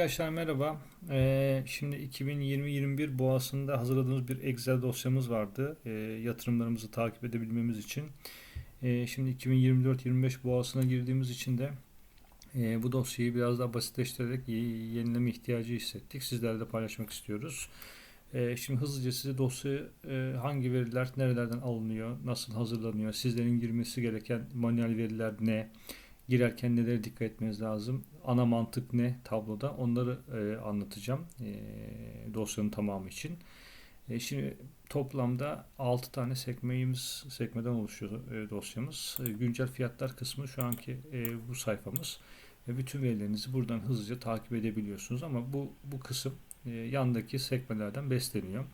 Arkadaşlar merhaba. Ee, şimdi 2020-21 boğasında hazırladığımız bir Excel dosyamız vardı. Ee, yatırımlarımızı takip edebilmemiz için. Ee, şimdi 2024-25 boğasına girdiğimiz için de e, bu dosyayı biraz daha basitleştirerek yenileme ihtiyacı hissettik. Sizlerle paylaşmak istiyoruz. Ee, şimdi hızlıca size dosyayı e, hangi veriler nerelerden alınıyor, nasıl hazırlanıyor, sizlerin girmesi gereken manuel veriler ne, girerken nelere dikkat etmeniz lazım, ana mantık ne tabloda onları e, anlatacağım e, dosyanın tamamı için. E, şimdi toplamda 6 tane sekmemiz sekmeden oluşuyor e, dosyamız. E, güncel fiyatlar kısmı şu anki e, bu sayfamız. Ve bütün verilerinizi buradan hızlıca takip edebiliyorsunuz ama bu bu kısım e, yandaki sekmelerden besleniyor.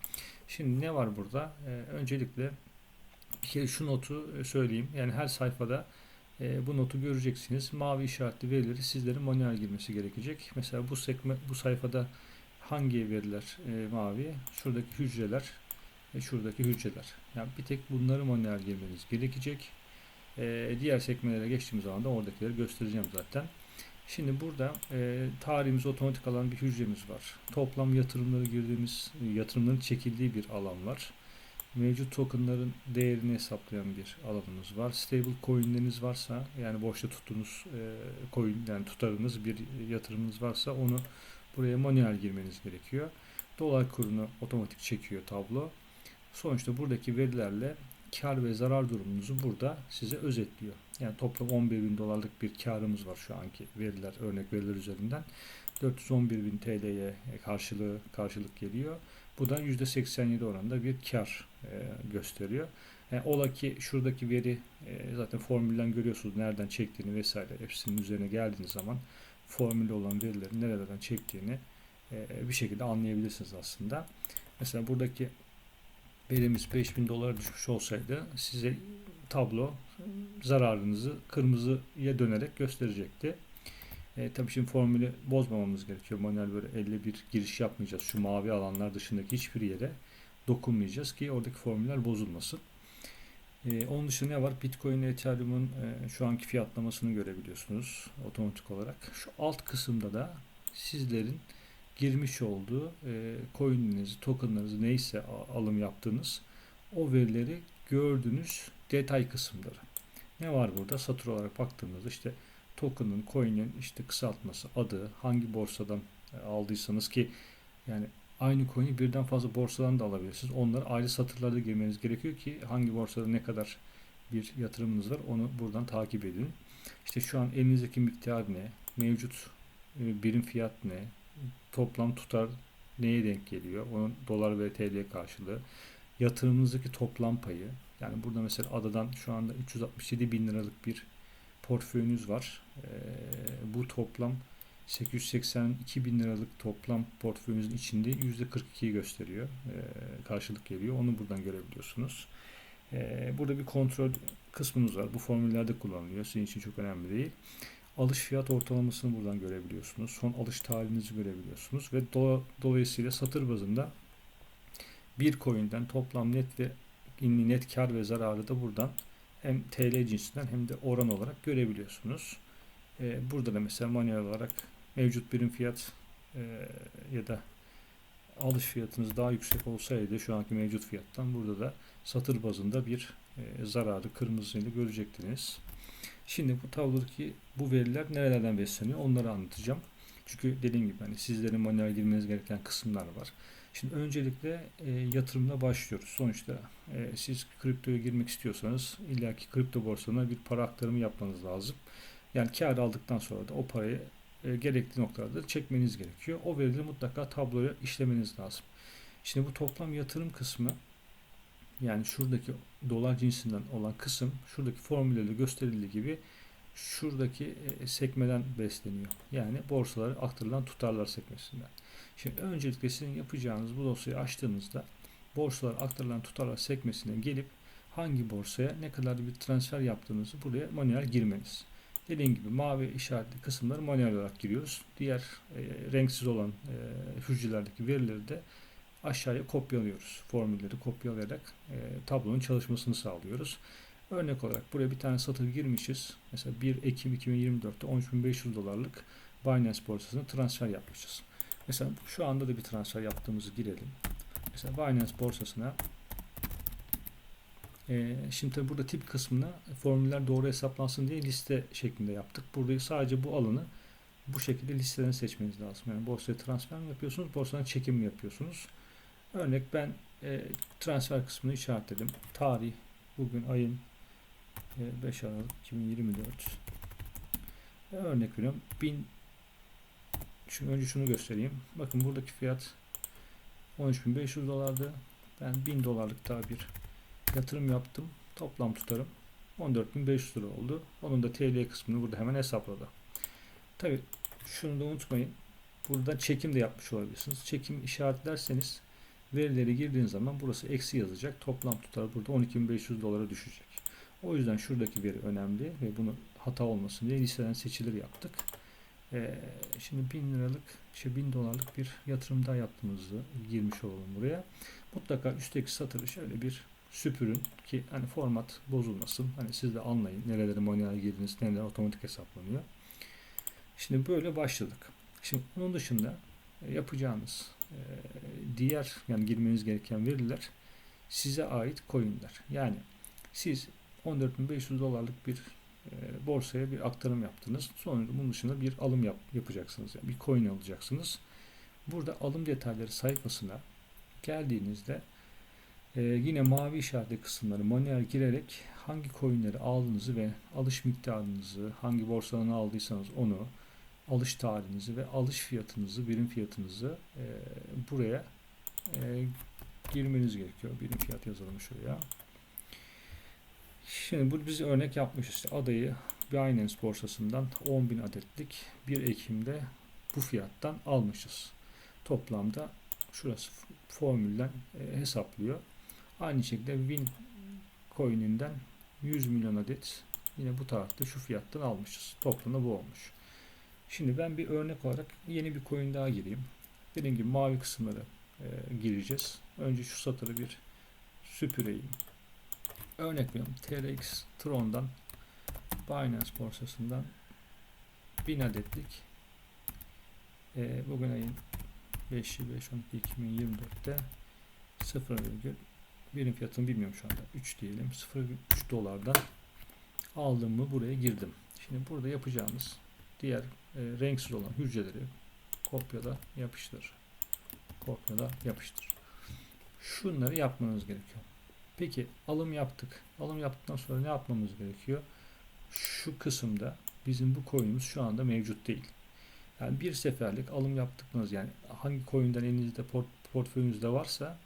Şimdi ne var burada? E, öncelikle bir kere şu notu e, söyleyeyim. Yani her sayfada e, bu notu göreceksiniz. Mavi işaretli verileri sizlerin manuel girmesi gerekecek. Mesela bu sekme bu sayfada hangi veriler e, mavi? Şuradaki hücreler ve şuradaki hücreler. Yani bir tek bunları manuel girmeniz gerekecek. E, diğer sekmelere geçtiğimiz zaman da oradakileri göstereceğim zaten. Şimdi burada e, tarihimiz otomatik alan bir hücremiz var. Toplam yatırımları girdiğimiz, yatırımların çekildiği bir alan var. Mevcut tokenların değerini hesaplayan bir alanımız var. Stable coinleriniz varsa yani boşta tuttuğunuz e, coin yani tutarınız bir yatırımınız varsa onu buraya manuel girmeniz gerekiyor. Dolar kurunu otomatik çekiyor tablo. Sonuçta buradaki verilerle kar ve zarar durumunuzu burada size özetliyor. Yani toplam 11 bin dolarlık bir karımız var şu anki veriler, örnek veriler üzerinden. 411 bin TL'ye karşılığı karşılık geliyor. Bu da %87 oranında bir kar e, gösteriyor. Yani ola ki şuradaki veri e, zaten formülden görüyorsunuz nereden çektiğini vesaire hepsinin üzerine geldiğiniz zaman formülde olan verilerin nerelerden çektiğini e, bir şekilde anlayabilirsiniz aslında. Mesela buradaki verimiz 5000 dolara düşmüş olsaydı size tablo zararınızı kırmızıya dönerek gösterecekti. E, tabii şimdi formülü bozmamamız gerekiyor. Manuel böyle elle bir giriş yapmayacağız. Şu mavi alanlar dışındaki hiçbir yere dokunmayacağız ki oradaki formüller bozulmasın. E, onun dışında ne var? Bitcoin ile Ethereum'un e, şu anki fiyatlamasını görebiliyorsunuz otomatik olarak. Şu alt kısımda da sizlerin girmiş olduğu e, coin'inizi, token'larınızı neyse alım yaptığınız o verileri gördüğünüz detay kısımları. Ne var burada? Satır olarak baktığımızda işte token'ın, coin'in işte kısaltması, adı, hangi borsadan e, aldıysanız ki yani aynı coin'i birden fazla borsadan da alabilirsiniz. Onları ayrı satırlarda girmeniz gerekiyor ki hangi borsada ne kadar bir yatırımınız var onu buradan takip edin. İşte şu an elinizdeki miktar ne, mevcut e, birim fiyat ne, toplam tutar neye denk geliyor, onun dolar ve TL karşılığı, yatırımınızdaki toplam payı, yani burada mesela adadan şu anda 367 bin liralık bir portföyünüz var. Ee, bu toplam 882 bin liralık toplam portföyünüzün içinde %42'yi gösteriyor. Ee, karşılık geliyor. Onu buradan görebiliyorsunuz. Ee, burada bir kontrol kısmınız var. Bu formüllerde kullanılıyor. Sizin için çok önemli değil. Alış fiyat ortalamasını buradan görebiliyorsunuz. Son alış tarihinizi görebiliyorsunuz. Ve do- dolayısıyla satır bazında bir coin'den toplam net ve net kar ve zararı da buradan hem TL cinsinden hem de oran olarak görebiliyorsunuz. Ee, burada da mesela manuel olarak mevcut birim fiyat e, ya da alış fiyatınız daha yüksek olsaydı şu anki mevcut fiyattan burada da satır bazında bir e, zararı kırmızıyla görecektiniz. Şimdi bu tablodaki bu veriler nerelerden besleniyor onları anlatacağım. Çünkü dediğim gibi hani sizlerin manuel girmeniz gereken kısımlar var. Şimdi öncelikle e, yatırımla başlıyoruz. Sonuçta e, siz kriptoya girmek istiyorsanız illaki kripto borsasına bir para aktarımı yapmanız lazım. Yani kar aldıktan sonra da o parayı e, gerekli noktalarda çekmeniz gerekiyor. O verileri mutlaka tabloya işlemeniz lazım. Şimdi bu toplam yatırım kısmı yani şuradaki dolar cinsinden olan kısım şuradaki formüllerle gösterildiği gibi şuradaki e, sekmeden besleniyor. Yani borsalara aktarılan tutarlar sekmesinden. Şimdi öncelikle sizin yapacağınız bu dosyayı açtığınızda borsalar aktarılan tutarlar sekmesine gelip hangi borsaya ne kadar bir transfer yaptığınızı buraya manuel girmeniz. Dediğim gibi mavi işaretli kısımları manuel olarak giriyoruz. Diğer e, renksiz olan e, hücrelerdeki verileri de aşağıya kopyalıyoruz. Formülleri kopyalayarak e, tablonun çalışmasını sağlıyoruz. Örnek olarak buraya bir tane satır girmişiz. Mesela 1 Ekim 2024'te 13.500 dolarlık Binance borsasına transfer yapmışız. Mesela şu anda da bir transfer yaptığımızı girelim. Mesela Binance borsasına ee, şimdi tabii burada tip kısmına formüller doğru hesaplansın diye liste şeklinde yaptık. Burada sadece bu alanı bu şekilde listeden seçmeniz lazım. Yani borsaya transfer mi yapıyorsunuz, borsadan çekim mi yapıyorsunuz? Örnek ben e, transfer kısmını işaretledim. Tarih bugün ayın e, 5 Aralık 2024. E, örnek veriyorum. 1000 Şimdi önce şunu göstereyim. Bakın buradaki fiyat 13.500 dolardı. Ben 1000 dolarlık daha bir yatırım yaptım. Toplam tutarım 14.500 lira oldu. Onun da TL kısmını burada hemen hesapladı. Tabi şunu da unutmayın. Burada çekim de yapmış olabilirsiniz. Çekim işaretlerseniz verileri girdiğiniz zaman burası eksi yazacak. Toplam tutar burada 12.500 dolara düşecek. O yüzden şuradaki veri önemli ve bunu hata olmasın diye listeden seçilir yaptık. Ee, şimdi 1000 liralık, işte 1000 dolarlık bir yatırım daha yaptığımızı girmiş olalım buraya. Mutlaka üstteki satırı şöyle bir süpürün ki hani format bozulmasın. Hani siz de anlayın nerelere manuel girdiniz, nereler otomatik hesaplanıyor. Şimdi böyle başladık. Şimdi onun dışında e, yapacağınız e, diğer yani girmeniz gereken veriler size ait coinler. Yani siz 14.500 dolarlık bir e, borsaya bir aktarım yaptınız. Sonra bunun dışında bir alım yap, yapacaksınız. Yani bir coin alacaksınız. Burada alım detayları sayfasına geldiğinizde ee, yine mavi işaretli kısımları manuel girerek hangi coinleri aldığınızı ve alış miktarınızı, hangi borsadan aldıysanız onu, alış tarihinizi ve alış fiyatınızı, birim fiyatınızı e, buraya e, girmeniz gerekiyor. Birim fiyat yazalım şuraya. Şimdi bu biz örnek yapmışız. İşte adayı Binance borsasından 10.000 adetlik 1 Ekim'de bu fiyattan almışız. Toplamda şurası formülden e, hesaplıyor. Aynı şekilde Win coin'inden 100 milyon adet yine bu tarihte şu fiyattan almışız. Toplamda bu olmuş. Şimdi ben bir örnek olarak yeni bir coin daha gireyim. Dediğim gibi mavi kısımları e, gireceğiz. Önce şu satırı bir süpüreyim. Örnek veriyorum. TRX Tron'dan Binance borsasından 1000 adetlik e, bugün ayın 5'i 5 12 2024'te 0,1 birim fiyatını bilmiyorum şu anda. 3 diyelim. 0,3 dolardan aldığımı buraya girdim. Şimdi burada yapacağımız diğer e, renksiz olan hücreleri kopyala yapıştır. Kopyala yapıştır. Şunları yapmanız gerekiyor. Peki alım yaptık. Alım yaptıktan sonra ne yapmamız gerekiyor? Şu kısımda bizim bu coin'imiz şu anda mevcut değil. Yani bir seferlik alım yaptıklarınız yani hangi coin'den elinizde port, portföyünüzde varsa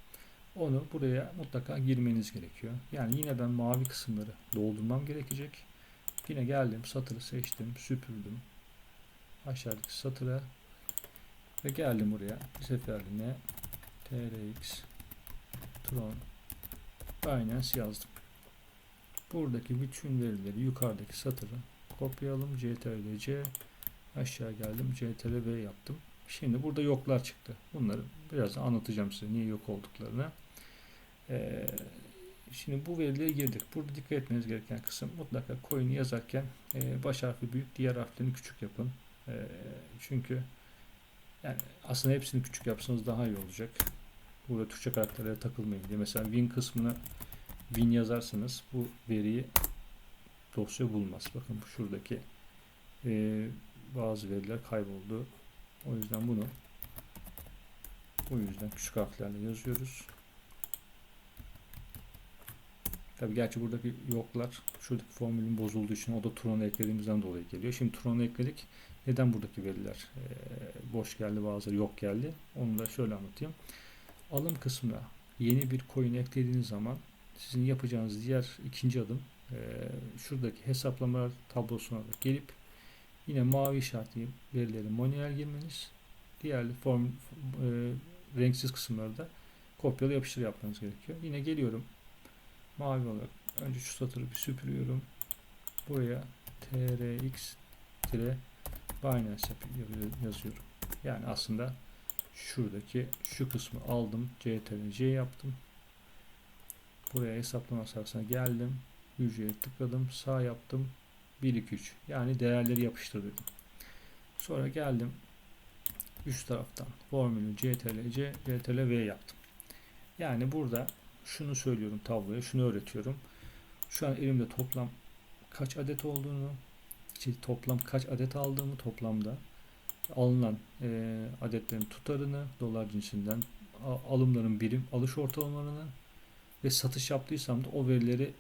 onu buraya mutlaka girmeniz gerekiyor. Yani yine ben mavi kısımları doldurmam gerekecek. Yine geldim satırı seçtim süpürdüm. Aşağıdaki satıra ve geldim buraya bir seferliğine trx tron binance yazdım. Buradaki bütün verileri yukarıdaki satırı kopyalım ctrl-c aşağı geldim ctrl-v yaptım. Şimdi burada yoklar çıktı. Bunları biraz anlatacağım size niye yok olduklarını. Ee, şimdi bu verilere girdik. Burada dikkat etmeniz gereken kısım mutlaka coin'i yazarken e, baş harfi büyük, diğer harflerini küçük yapın. E, çünkü yani aslında hepsini küçük yapsanız daha iyi olacak. Burada Türkçe karakterlere takılmayın diye. Mesela win kısmına win yazarsanız bu veriyi dosya bulmaz. Bakın şuradaki e, bazı veriler kayboldu. O yüzden bunu bu yüzden küçük harflerle yazıyoruz. Tabi gerçi buradaki yoklar şuradaki formülün bozulduğu için o da Tron'u eklediğimizden dolayı geliyor. Şimdi Tron'u ekledik. Neden buradaki veriler e, boş geldi bazıları yok geldi? Onu da şöyle anlatayım. Alım kısmına yeni bir coin eklediğiniz zaman sizin yapacağınız diğer ikinci adım e, şuradaki hesaplamalar tablosuna da gelip yine mavi işaretli verileri manuel girmeniz diğer form e, renksiz kısımları da kopyala yapıştır yapmanız gerekiyor. Yine geliyorum mavi olarak önce şu satırı bir süpürüyorum. Buraya trx Binance yazıyorum. Yani aslında şuradaki şu kısmı aldım. CTRL yaptım. Buraya hesaplama sayfasına geldim. Hücreye tıkladım. Sağ yaptım. 1 2 3. Yani değerleri yapıştır dedim. Sonra geldim üst taraftan formülü CTRL-C, CTRL-V yaptım. Yani burada şunu söylüyorum tabloya, şunu öğretiyorum. Şu an elimde toplam kaç adet olduğunu, işte toplam kaç adet aldığımı toplamda alınan e, adetlerin tutarını, dolar cinsinden alımların birim alış ortalamalarını ve satış yaptıysam da o verileri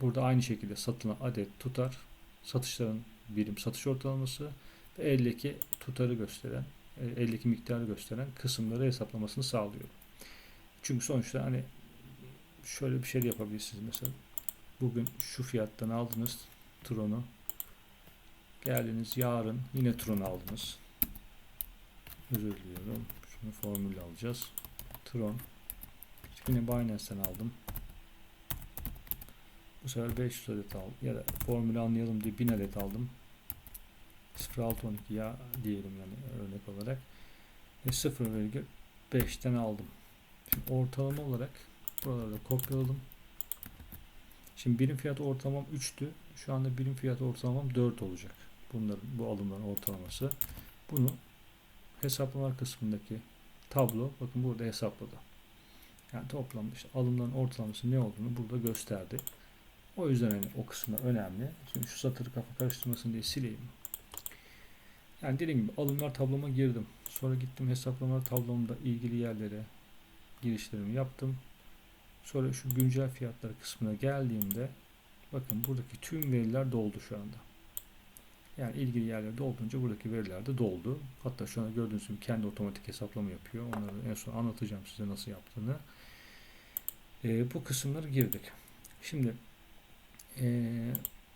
burada aynı şekilde satılan adet tutar, satışların birim satış ortalaması ve eldeki tutarı gösteren, e, eldeki miktarı gösteren kısımları hesaplamasını sağlıyorum. Çünkü sonuçta hani şöyle bir şey de yapabilirsiniz mesela. Bugün şu fiyattan aldınız Tron'u. Geldiniz yarın yine Tron aldınız. Özür diliyorum. Şunu formül alacağız. Tron. Yine Binance'ten aldım. Bu sefer 500 adet aldım. Ya da formülü anlayalım diye 1000 adet aldım. 0.612 ya diyelim yani örnek olarak. Ve 0,5'ten aldım. Şimdi ortalama olarak buralarda kopyaladım. Şimdi birim fiyat ortalamam 3'tü. Şu anda birim fiyat ortalamam 4 olacak. Bunların bu alımların ortalaması. Bunu hesaplamalar kısmındaki tablo bakın burada hesapladı. Yani toplam işte alımların ortalaması ne olduğunu burada gösterdi. O yüzden hani o kısımlar önemli. Şimdi şu satırı kafa karıştırmasın diye sileyim. Yani dediğim gibi alımlar tabloma girdim. Sonra gittim hesaplamalar tablomda ilgili yerlere girişlerimi yaptım. Sonra şu güncel fiyatlar kısmına geldiğimde bakın buradaki tüm veriler doldu şu anda. Yani ilgili yerlerde olduğunca buradaki veriler de doldu. Hatta şu anda gördüğünüz gibi kendi otomatik hesaplama yapıyor. Onları en son anlatacağım size nasıl yaptığını. Ee, bu kısımları girdik. Şimdi ee,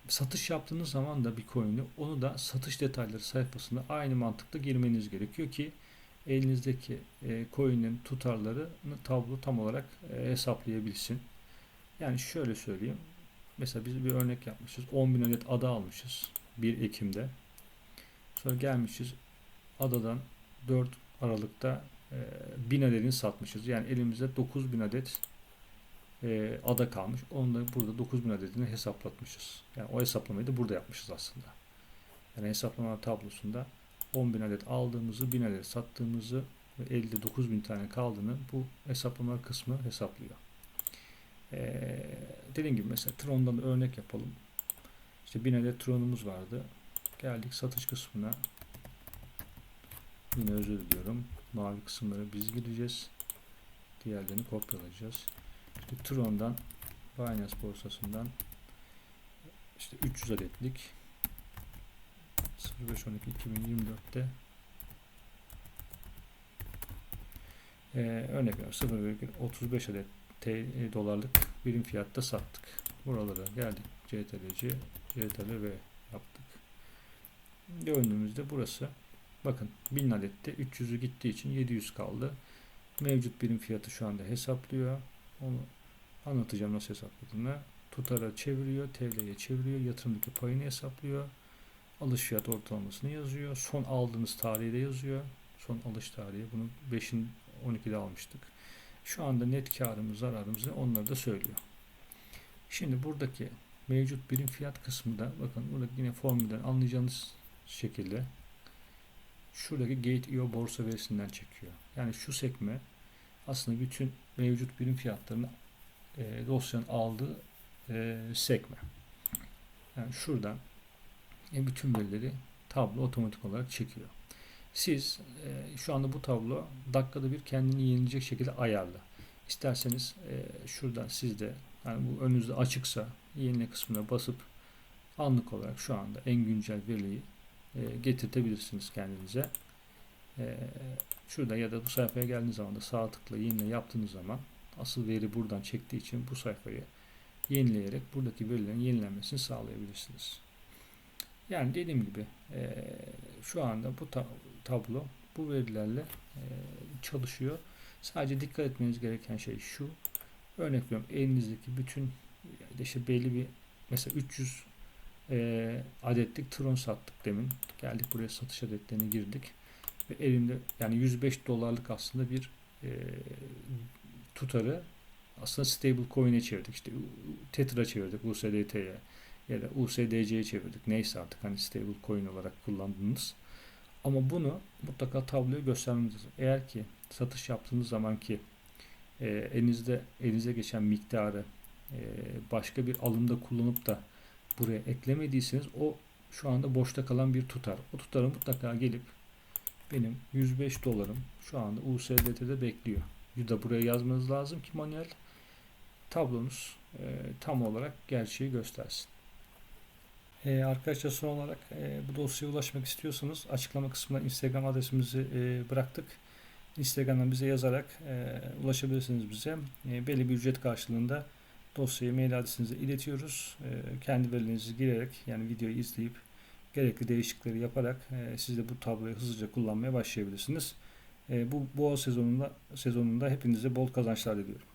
satış yaptığınız zaman da bir coin'i onu da satış detayları sayfasında aynı mantıkla girmeniz gerekiyor ki elinizdeki e, coin'in tutarlarını tablo tam olarak e, hesaplayabilsin. Yani şöyle söyleyeyim. Mesela biz bir örnek yapmışız. 10.000 adet ada almışız. 1 Ekim'de. Sonra gelmişiz adadan 4 Aralık'ta e, 1000 adedini satmışız. Yani elimizde 9000 adet e, ada kalmış. Onu da burada 9000 adedini hesaplatmışız. Yani o hesaplamayı da burada yapmışız aslında. Yani hesaplama tablosunda 10.000 adet aldığımızı, 1000 adet sattığımızı ve elde 9000 tane kaldığını bu hesaplama kısmı hesaplıyor. Ee, dediğim gibi mesela Tron'dan da örnek yapalım. İşte 1000 adet Tron'umuz vardı. Geldik satış kısmına. Yine özür diliyorum. Mavi kısımları biz gireceğiz. Diğerlerini kopyalayacağız. İşte Tron'dan Binance borsasından işte 300 adetlik 0512 2024'te ee, örnek veriyorum 0,35 adet T dolarlık birim fiyatta sattık. Buralara geldik. CTRL-C, CTRL-V yaptık. Döndüğümüzde burası bakın 1000 adette 300'ü gittiği için 700 kaldı. Mevcut birim fiyatı şu anda hesaplıyor. Onu anlatacağım nasıl hesapladığını. Tutara çeviriyor, TL'ye çeviriyor, yatırımdaki payını hesaplıyor. Alış fiyat ortalamasını yazıyor. Son aldığınız tarihi de yazıyor. Son alış tarihi. Bunu 5'in 12'de almıştık. Şu anda net karımız, zararımızı onları da söylüyor. Şimdi buradaki mevcut birim fiyat kısmında bakın burada yine formülden anlayacağınız şekilde şuradaki Gate.io borsa verisinden çekiyor. Yani şu sekme aslında bütün mevcut birim fiyatlarını e, dosyanın aldığı e, sekme. Yani şuradan e, bütün verileri tablo otomatik olarak çekiyor. Siz e, şu anda bu tablo dakikada bir kendini yenileyecek şekilde ayarlı. İsterseniz e, şuradan siz de yani bu önünüzde açıksa yenile kısmına basıp anlık olarak şu anda en güncel veriyi e, getirtebilirsiniz kendinize. E, şurada ya da bu sayfaya geldiğiniz zaman da sağ tıkla yenile yaptığınız zaman asıl veri buradan çektiği için bu sayfayı yenileyerek buradaki verilerin yenilenmesini sağlayabilirsiniz. Yani dediğim gibi e, şu anda bu ta tablo bu verilerle e, çalışıyor. Sadece dikkat etmeniz gereken şey şu. Örnek veriyorum elinizdeki bütün işte belli bir mesela 300 e, adetlik tron sattık demin. Geldik buraya satış adetlerini girdik. Ve elimde yani 105 dolarlık aslında bir e, tutarı aslında stable coin'e çevirdik. İşte Tetra çevirdik USDT'ye ya da USDC'ye çevirdik. Neyse artık hani stable coin olarak kullandığınız. Ama bunu mutlaka tabloya göstermeniz lazım. Eğer ki satış yaptığınız zaman ki e, elinizde elinize geçen miktarı başka bir alımda kullanıp da buraya eklemediyseniz o şu anda boşta kalan bir tutar. O tutarı mutlaka gelip benim 105 dolarım şu anda USDT'de bekliyor. De buraya yazmanız lazım ki manuel tablonuz e, tam olarak gerçeği göstersin. E, arkadaşlar son olarak e, bu dosyaya ulaşmak istiyorsanız açıklama kısmına Instagram adresimizi e, bıraktık. Instagram'dan bize yazarak e, ulaşabilirsiniz bize. E, belli bir ücret karşılığında dosyayı mail adresinize iletiyoruz. E, kendi verilerinizi girerek yani videoyu izleyip gerekli değişiklikleri yaparak e, siz de bu tabloyu hızlıca kullanmaya başlayabilirsiniz. E, bu boğa sezonunda sezonunda hepinize bol kazançlar diliyorum.